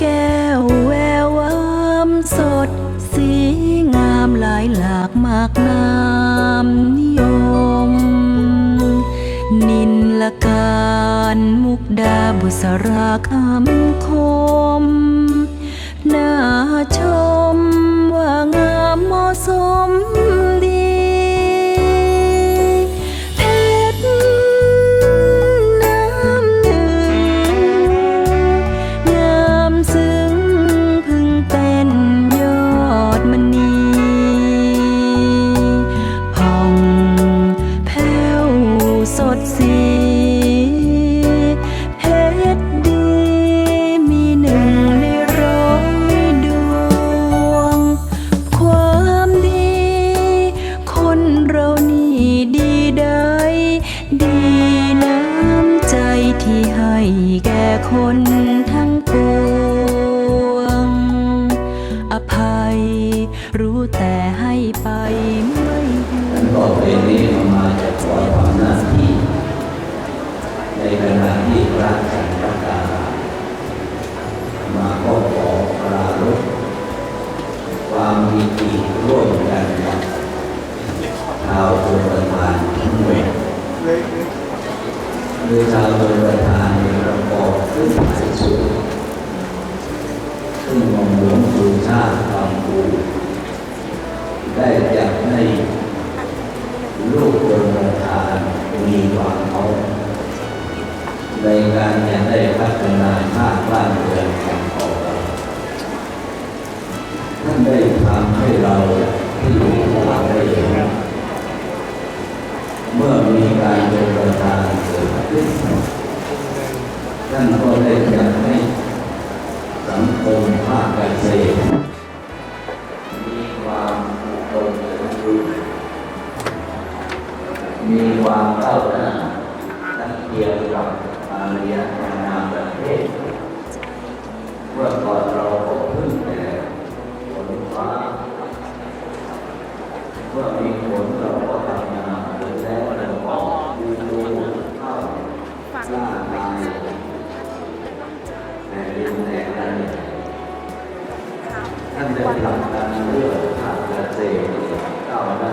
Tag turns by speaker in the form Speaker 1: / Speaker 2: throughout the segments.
Speaker 1: แก้วแวววามสด สีงามหลายหลากมากนามนิยม นินละการมุกดาบุษราคำคม น่าชม แก่คนทั้งปวง อภัยรู้แต่ให้ไปไม่ยืน
Speaker 2: ก็เป็นนี้มาจะขอความหน้าที่ ในขณะที่พระสังฆตามาขอขอปรารภความมีจิร่วมกันกับชาวโบราณทั้งหมด Deus abençoe. การเป็นประธานเกิดขึ้นท่านก็ได้จัด เป็แสงนั้นท่านเป็นหลักการเลือกผ่านการเจริก้าวหน้า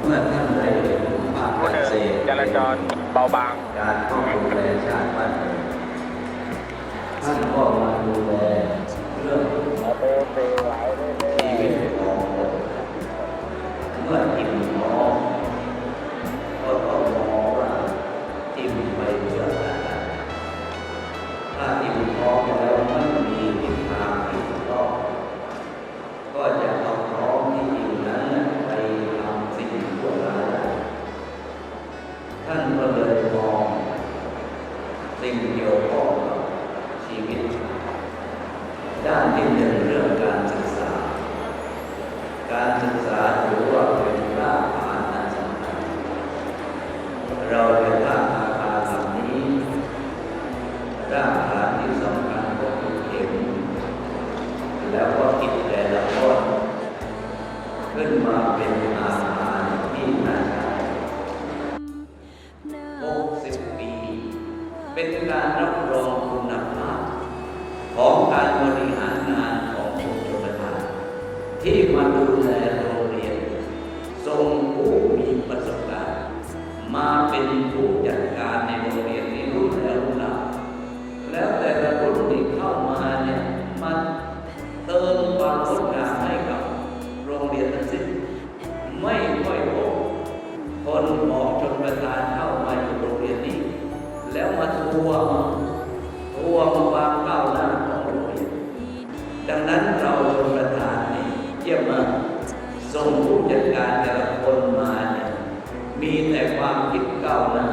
Speaker 2: เมื่อท่านได้ผ่านกา
Speaker 3: ร
Speaker 2: เจริญ
Speaker 3: จราจรเบาบาง
Speaker 2: การต้องดูแลชาติบ้านท่านก็มาดูแล เป็นการรับรองคุณภาพ ของการบริหารงานของกรมชลประทานที่มาดูแล ดังนั้นเราเประธานนี่เยี่ยมากส่งผู้จัดการแต่ละคนมาเนี่ยมีแต่ความคิดเก่าวน้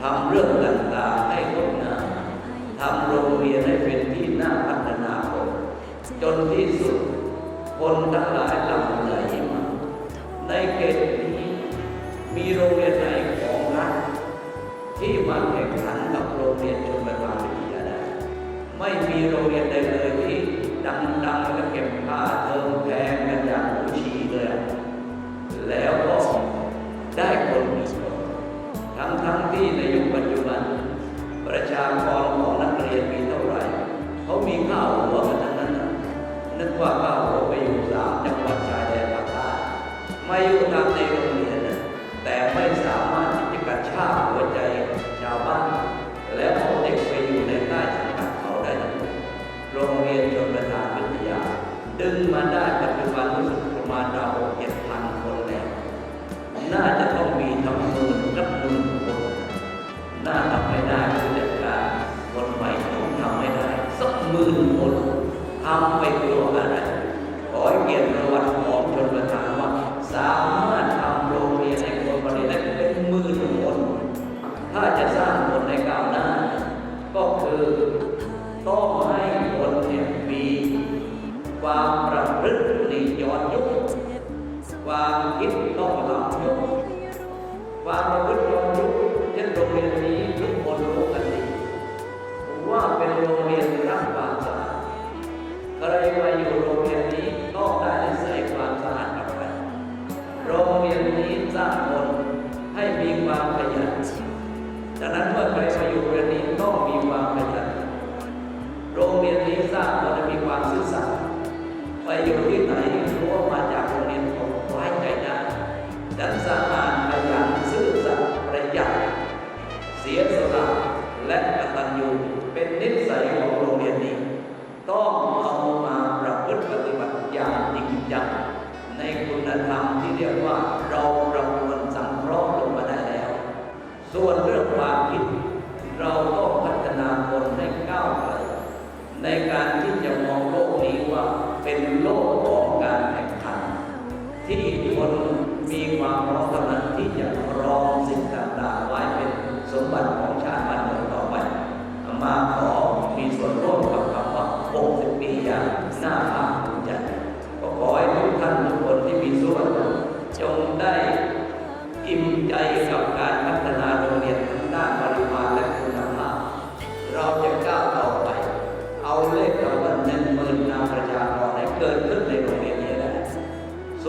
Speaker 2: ทำเรื่องต่างๆให้งดงามทำโรงเรียนให้เป็นที่น่าพัฒนาคนจนที่สุดคนทั้งหลายหลั่งไหล คนทั้งทั้งที่ในยุคปัจจุบัน ประชากรของนักเรียนมีเท่าไหร่เขามีข้าวหัวกันทั้งนั้นนึกว่าข้าวหัวไปอยู่สามจังหวัดชายแดนภาคใต้ไม่อยู่ตามในโรงเรียนแต่ไม่สาม มื่นคนทำไปเพื่ออะไรขอเกียรติประวัติของชนประทานว่า สามารถทำโรงเรียนให้คนบริได้เป็นหมื่นคนถ้าจะสร้างคนในก้าวหน้า ก็คือต้องให้คนเนี่ยมีความประพฤตินิยมยุคความคิดต้องลำยุคความประพฤติย้อนยุคเช่นโรงเรียนนี้ทุกคนรู้กัน ว่าเป็นโรงเรียนรักความสะอาดใครมาอยู่โรงเรียนนี้ต้องได้นิสัยความสะอาดกลับไปโรงเรียนนี้สร้างคนให้มีความขยันดังนั้นเมื่อใครมาอยู่โรงเรียนนี้ต้องมีความขยันโรงเรียนนี้สร้างคนให้มีความซื่อสัตย์ไปอยู่ที่ไหนรู้ว่ามาจากโรงเรียนของไว้ใจได้ดันสะอาดขยันซื่อสัตย์ประหยัดเสียสละและ คุณธรรมที่เรียกว่าเราประมวลสังเคราะห์ลงมาได้แล้ว ส่วนเรื่องความคิด เราก็พัฒนาคนให้ก้าวไปในการที่จะมองโลกนี้ว่าเป็นโลกของการแข่งขันที่คนมีความพร้อมเท่านั้นที่จะ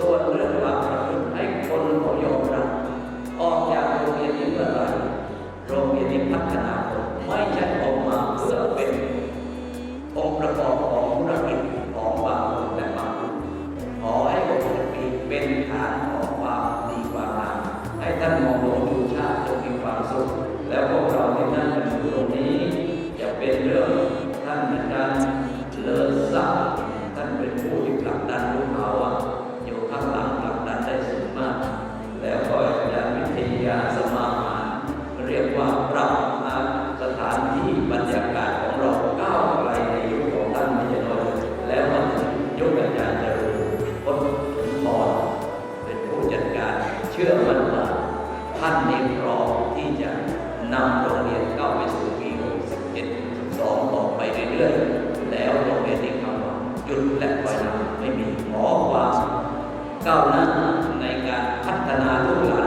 Speaker 2: ส่วนเรื่องความประพฤติให้คนเขายอมรับออกจากโรงเรียนนี้เมื่อไรโรงเรียนนี้พัฒนาคนไม่ใช่ออกมาเพื่อเป็นองค์ประกอบของธุรกิจของบางคนและบางกลุ่มขอให้องค์ปีเป็นฐานของความดีความงามให้ท่านมองโลกดูชาติจงมีความสุขแล้วพวกเราที่นั่งกันอยู่ตรงนี้จะเป็นเรื่องท่านอาจารย์ หยุดและปล่อยหลังไม่มีขอความก้าวหน้าในการพัฒนาลูกหลาน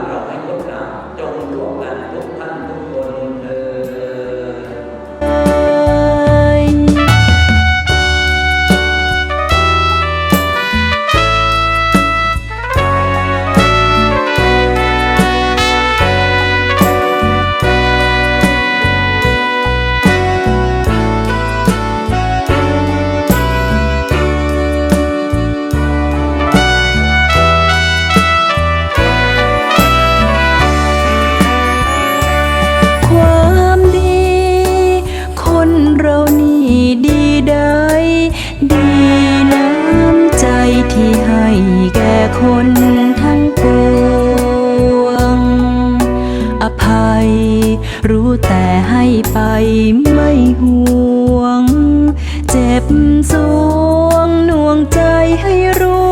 Speaker 2: คน
Speaker 1: ทั้งปวง อภัย รู้แต่ให้ไปไม่ห่วง เจ็บสวงน่วงใจให้รู้